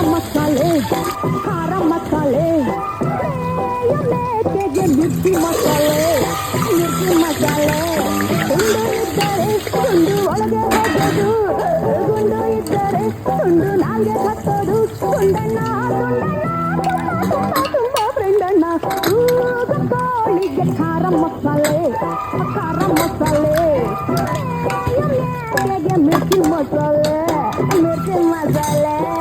కారమ్మ college కారమ్మ college మిర్చి మసాలే మిర్చి మసాలే గుండు ఇద్దరే గుండు ಒಳಗೆ ಹೋಗೋದು ಗುಂಡು ಇದ್ದರೆ ಗುಂಡು ನಾಲ್ಗೆ ಕಟ್ಟೋದು ಗುಂಡಣ್ಣ ತುಂಬಾ ಫ್ರೆಂಡಣ್ಣ ಕೋಳಿಗೆ ಖಾರ ಮಸಾಲೆ ಖಾರ ಮಸಾಲೆ ಮಿರ್ಚಿ ಮಸಾಲೆ ಮಿರ್ಚಿ ಮಸಾಲೆ